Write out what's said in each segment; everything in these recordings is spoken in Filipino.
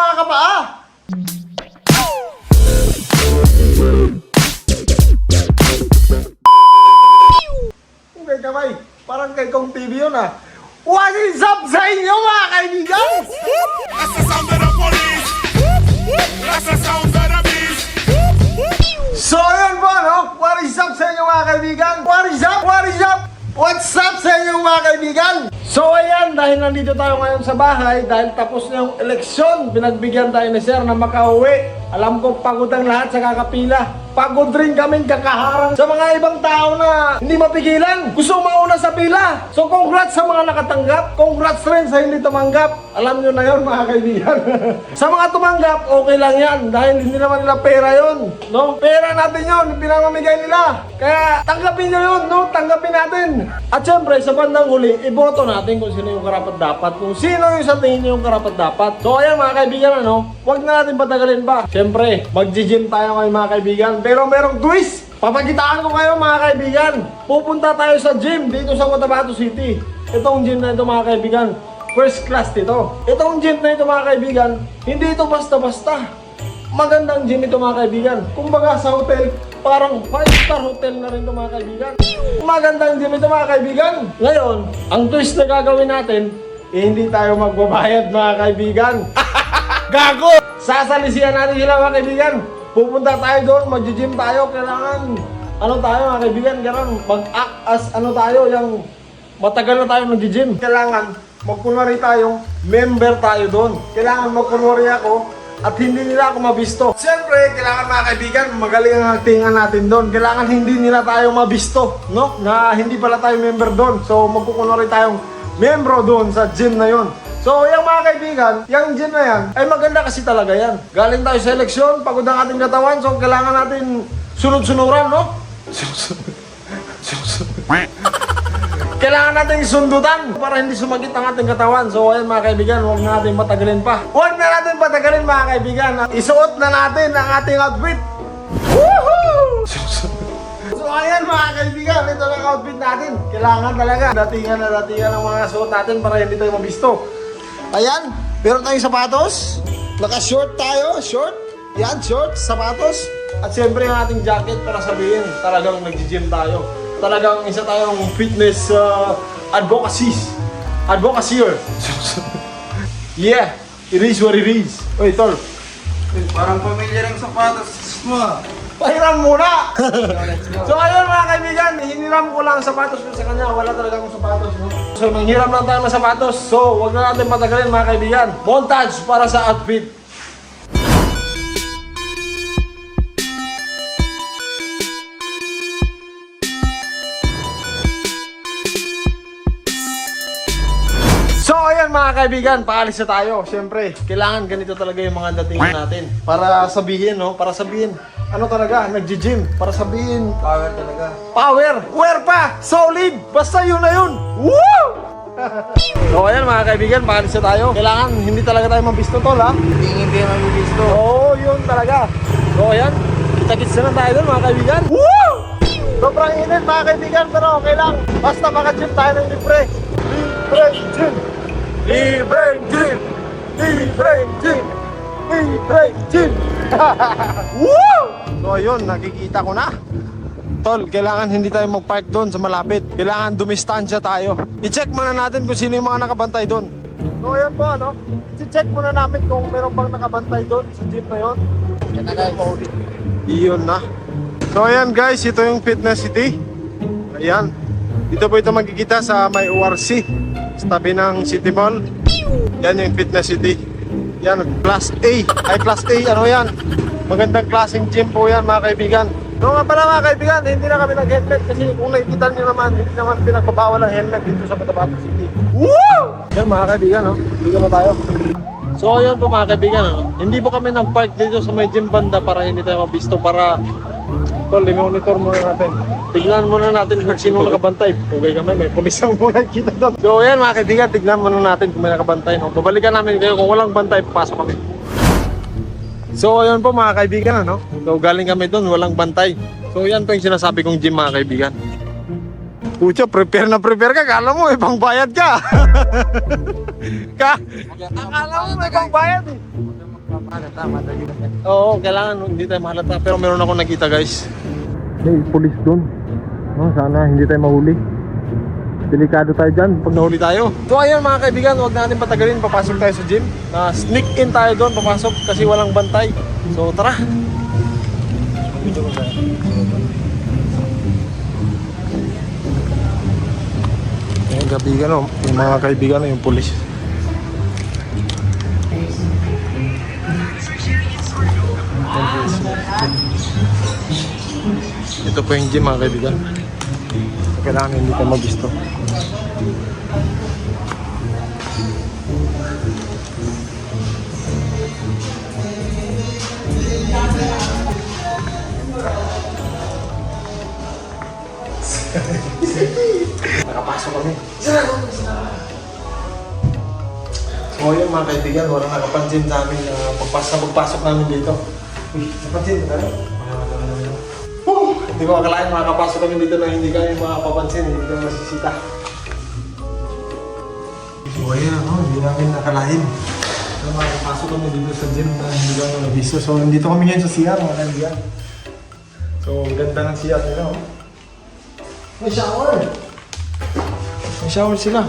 mga kapaa! Okay, kamay. Parang kay Kong TV yun ah. What is up sa inyo mga kaibigan? That's the sound of the police. That's the sound of the beast. So yun po no, what is up sa inyo mga kaibigan? What is up? What is up? What's up sa inyo mga kaibigan? So ayan, dahil nandito tayo ngayon sa bahay, dahil tapos na yung eleksyon, pinagbigyan tayo ni Sir na makauwi. Alam ko pagod ang lahat sa kakapila. Pagod rin kaming kakaharang sa mga ibang tao na hindi mapigilan. Gusto mauna sa pila. So congrats sa mga nakatanggap. Congrats rin sa hindi tumanggap. Alam nyo na yun mga kaibigan. sa mga tumanggap, okay lang yan. Dahil hindi naman nila pera yon, No? Pera natin yon, pinamamigay nila. Kaya tanggapin nyo yun, no? Tanggapin natin. At syempre, sa bandang huli, iboto natin kung sino yung karapat dapat. Kung sino yung sa tingin yung karapat dapat. So ayan mga kaibigan, ano? Huwag na natin patagalin pa. Syempre, mag-gym tayo ngayon mga kaibigan. Pero merong twist. Papagitaan ko kayo mga kaibigan. Pupunta tayo sa gym dito sa Cotabato City. Itong gym na ito mga kaibigan. First class dito. Itong gym na ito mga kaibigan, hindi ito basta-basta. Magandang gym ito mga kaibigan. Kumbaga sa hotel, parang 5-star hotel na rin ito mga kaibigan. Magandang gym ito mga kaibigan. Ngayon, ang twist na gagawin natin, eh, hindi tayo magbabayad mga kaibigan. Gago! Sasalisihan natin sila mga kaibigan. Pupunta tayo doon, mag-gym tayo. Kailangan, ano tayo mga kaibigan, kailangan mag-act as ano tayo, yung matagal na tayo nag-gym. Kailangan, magkunwari tayong member tayo doon. Kailangan magkunwari ako at hindi nila ako mabisto. Siyempre, kailangan mga kaibigan, magaling ang actingan natin doon. Kailangan hindi nila tayo mabisto, no? Na hindi pala tayo member doon. So, magkukunwari tayong membro doon sa gym na yon. So, yung mga kaibigan, yung gym na yan, ay maganda kasi talaga yan. Galing tayo sa eleksyon, pagod ang ating katawan, so kailangan natin sunod-sunuran, no? Kailangan natin sundutan para hindi sumagit ang ating katawan. So, ayan mga kaibigan, huwag na natin patagalin pa. Huwag na natin patagalin mga kaibigan. Isuot na natin ang ating outfit. Woohoo! So ayan mga kaibigan, ito lang outfit natin. Kailangan talaga datingan na datingan ang mga suot natin para hindi tayo mabisto. Ayan, meron tayong sapatos. Naka-short tayo, short. Yan, short, sapatos. At siyempre ang ating jacket para sabihin talagang nag-gym tayo. Talagang isa tayong fitness uh, advocacy. Advocacier. yeah, it is what it is. Oy, tol. Parang pamilya ng sapatos mo. ah. Pahiram muna! so ayun mga kaibigan, hiniram ko lang ang sapatos ko sa kanya. Wala talaga akong sapatos. No? So manghiram lang tayo ng sapatos. So wag na natin matagalin mga kaibigan. Montage para sa outfit. Kaibigan, paalis na tayo. Siyempre, kailangan ganito talaga yung mga datingan natin. Para sabihin, no? Para sabihin, ano talaga, nagji-gym. Para sabihin, Power talaga. Power! Where pa? Solid! Basta yun na yun! Woo! so ayan mga kaibigan, paalis na tayo. Kailangan hindi talaga tayo mabisto tol ha. Hindi hindi mabibisto. Oo, yun talaga. So ayan, kita-kits na lang tayo doon mga kaibigan. Woo! Sobrang init mga kaibigan, pero okay lang. Basta maka-gym tayo ng libre. Libre gym! Libre gym! Libre gym! Libre gym! Woo! So ayun, nakikita ko na. Tol, kailangan hindi tayo mag-park doon sa malapit. Kailangan dumistansya tayo. I-check muna natin kung sino yung mga nakabantay doon. So ayan po, ano? I-check muna namin kung meron bang nakabantay doon sa jeep na yun. Yan na guys. Iyon na. So ayan guys, ito yung Fitness City. Ayan. Dito po ito magkikita sa may ORC. Sa tabi ng City Mall. Yan yung Fitness City. Yan, Class A. Ay, Class A, ano yan? Magandang klaseng gym po yan mga kaibigan. No nga pala mga kaibigan, hindi na kami nag-helmet kasi kung nakikita nyo naman, hindi naman pinagbabawal ang helmet dito sa Cotabato City. Woo! Yan mga kaibigan, no? Dito na tayo. So ayun po mga kaibigan, ano? hindi po kami nag-park dito sa may gym banda para hindi tayo mabisto para Tol, i-monitor muna natin. Tignan muna natin kung sino nakabantay. Okay kami, may pulis ang muna kita doon. So ayan mga kaibigan, tignan muna natin kung may nakabantay. No? Babalikan namin kayo kung walang bantay, pasok kami. So ayun po mga kaibigan, ano? So galing kami doon, walang bantay. So yan po yung sinasabi kong gym mga kaibigan. Pucha, prepare na prepare ka. Kala mo, ibang bayad ka. ka? Akala mo, may ibang bayad eh. Yan? Oo, kailangan hindi tayo mahalata. Pero meron ako nakita guys. May pulis doon. No, sana hindi tayo mahuli. Delikado tayo dyan pag nahuli tayo. So ayun mga kaibigan, huwag natin patagalin. Papasok tayo sa gym. Na sneak in tayo doon, papasok kasi walang bantay. So tara. Dito ko tayo. Yung kaibigan, oh. yung mga kaibigan, yung pulis. Ito po yung gym mga kaibigan. Kailangan hindi tayo magisto. Nakapasok kami. So yun mga kaibigan, walang nakapansin sa amin na pagpasok, pagpasok namin dito. Uy, napansin ba tayo? Hindi ko akalain makakapasok kami dito na hindi kami makapapansin, hindi kami masisita. So ayan, no? hindi namin nakalain. Na makakapasok kami dito sa gym na hindi kami nabiso. So nandito kami ngayon sa CR, mga kaibigan. So ang ganda ng CR nila, oh. May shower! May shower sila.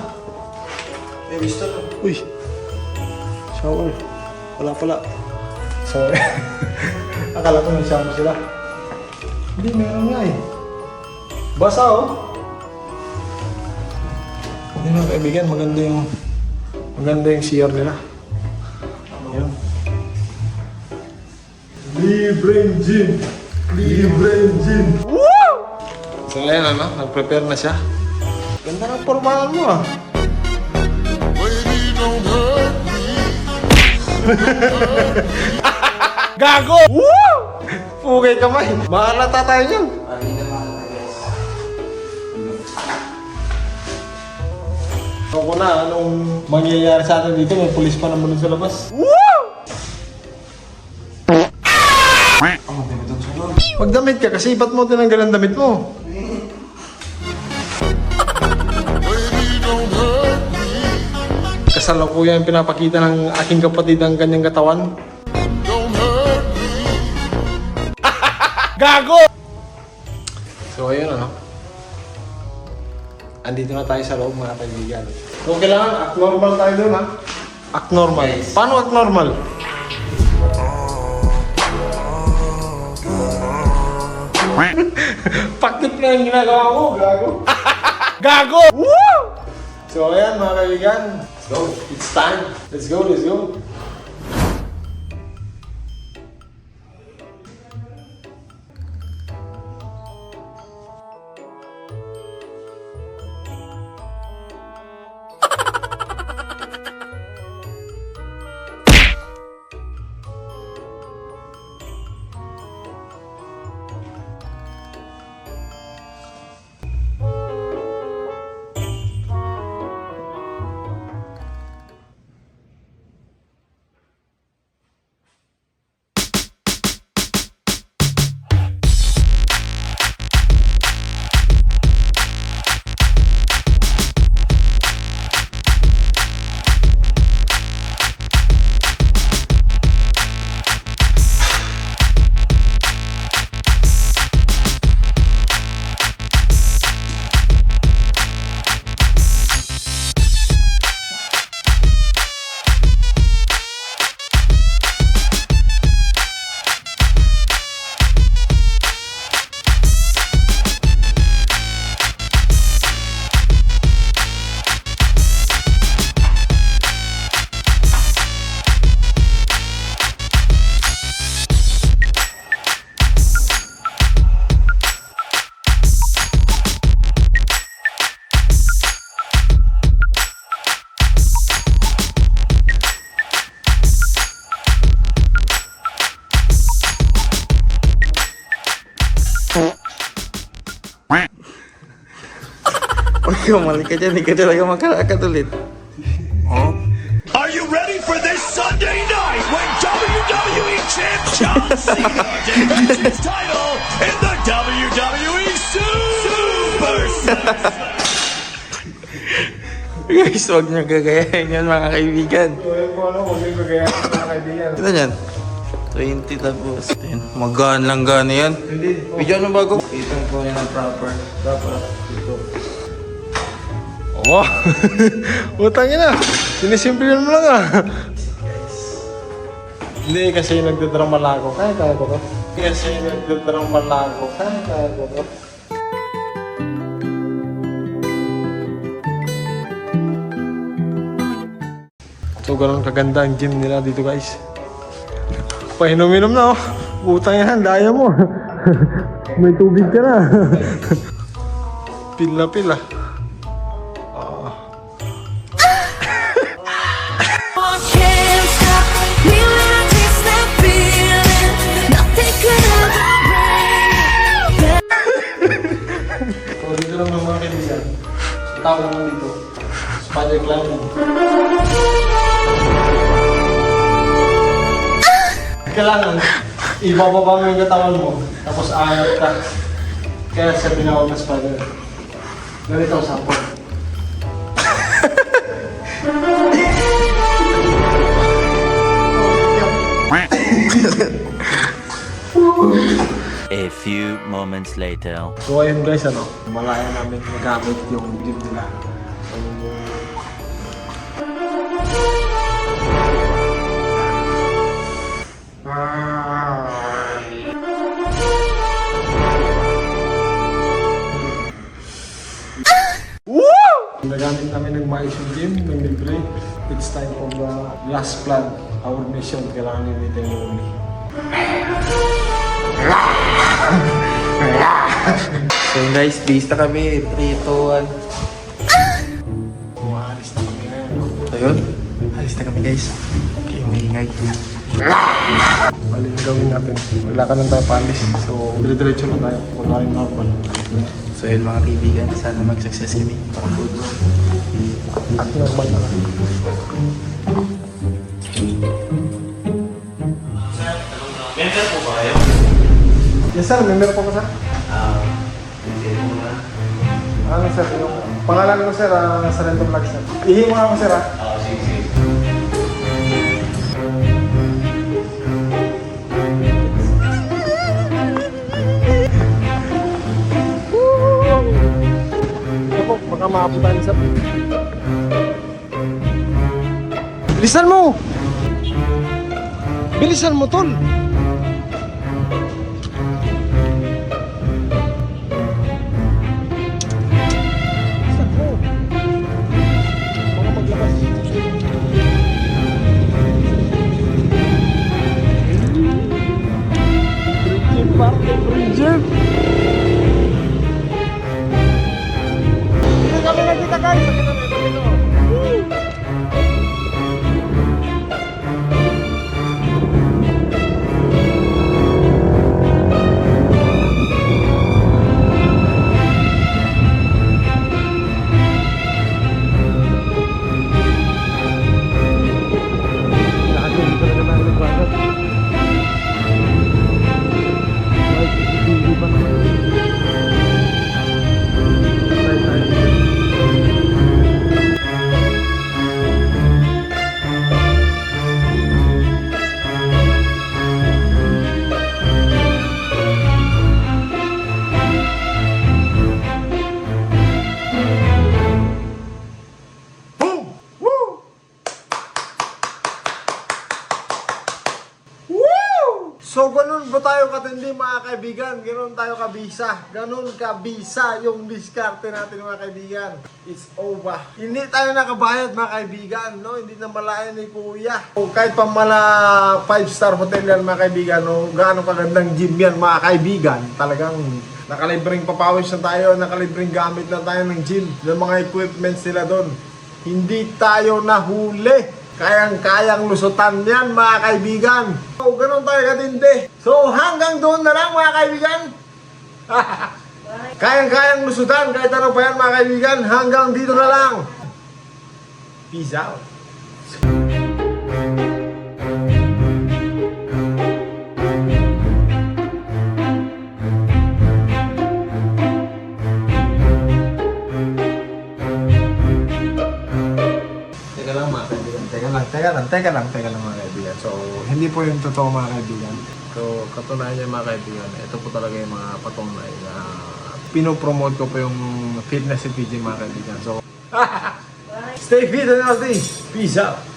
May gusto na. Uy! Shower. Wala pala. Sorry. Akala ko may shower sila. Hindi, meron nga eh. Basa oh. Hindi na kaibigan, maganda yung maganda yung CR nila. Yan. Libre gin! Libre gin! Woo! So ayan ano, nag-prepare na siya. Ganda ng pormahan mo ah. Gago! Woo! Pugay kamay. Mahalata tayo niyan. Ako na, anong mangyayari sa atin dito? May pulis pa naman sa labas. Woo! Oh, sunod. Magdamit ka kasi ba't mo tinanggal ang damit mo? Kasalukuyan pinapakita ng aking kapatid ang kanyang katawan. Gago! So ayun ano. Andito na tayo sa loob mga kaibigan. So kailangan act normal tayo doon ha. Act normal. Paano act normal? Pakit na yung ginagawa ko, gago. gago! Woo! So ayan mga kaibigan. Let's go. It's time. Let's go, let's go. Huwag ka mali ka dyan, hindi ka talaga makalakad ulit. Are you ready for this Sunday night when WWE Champ John Cena defends his title in the WWE Super Guys, huwag niyo gagayahin yan mga kaibigan. Ano, huwag yung kagayahin mga kaibigan. Ito niyan. 20 tapos. Ayun, Magaan lang gana yan. Hindi. Video ano bago? Itong ko na proper. Dapat ito. Oh! Utang na. Sinisimple mo lang ah. Hindi kasi nagdadrama lang ako. Kaya kaya ko to. Kasi nagdadrama lang ako. Kaya kaya ko to. So ganun kaganda ang gym nila dito guys. Pahinom-inom na oh. Utang yan, daya mo. May tubig ka na. pil na pil ah. can't stop me when I Kailangan, ibababa mo yung katawan mo, tapos aangat ka. Kaya sa tinawag na spider. Ganito ang sample. A few moments later. So ayun guys, ano, malaya namin nagamit yung gym nila. So, gym, ng libre. It's time for the last plan. Our mission, kailangan dito yung uli. So guys, base na kami. 3, 2, 1. Umaalis na kami ngayon. So yun, alis na kami guys. Okay, maingay. Bali na gawin natin. Wala ka lang tayo paalis. So, dire-diretso lang tayo. Wala rin normal. So yun mga kaibigan, sana mag-success kami. Good. At normal na lang. Member po ba kayo? Yes sir, member po ko sir. Ano sir, yung pangalan ko sir, uh, sa Rento Vlog sir. Ihi mo ako sir ah. Maabutan sir. Bilisan mo! Bilisan mo tol! Tayo kabisa. Ganun kabisa yung diskarte natin mga kaibigan. It's over. Hindi tayo nakabayad mga kaibigan, no? Hindi na malayan ni Kuya. O kahit pa mala 5-star hotel yan mga kaibigan, no? Gaano kagandang gym yan mga kaibigan. Talagang nakalibreng papawis na tayo, nakalibreng gamit na tayo ng gym. Ng mga equipments nila doon. Hindi tayo nahuli. Kayang-kayang lusutan yan, mga kaibigan. So, ganun tayo katindi. So, hanggang doon na lang, mga kaibigan. Kayang-kayang lusutan, kahit ano pa yan, mga kaibigan. Hanggang dito na lang. Peace out. Teka lang, teka lang, teka lang, teka lang mga kaibigan. So, hindi po yung totoo mga kaibigan. Katunayan niya mga kaibigan, ito po talaga yung mga patunay na pinopromote ko po yung fitness si PJ mga kaibigan. So, stay fit and healthy. Peace out.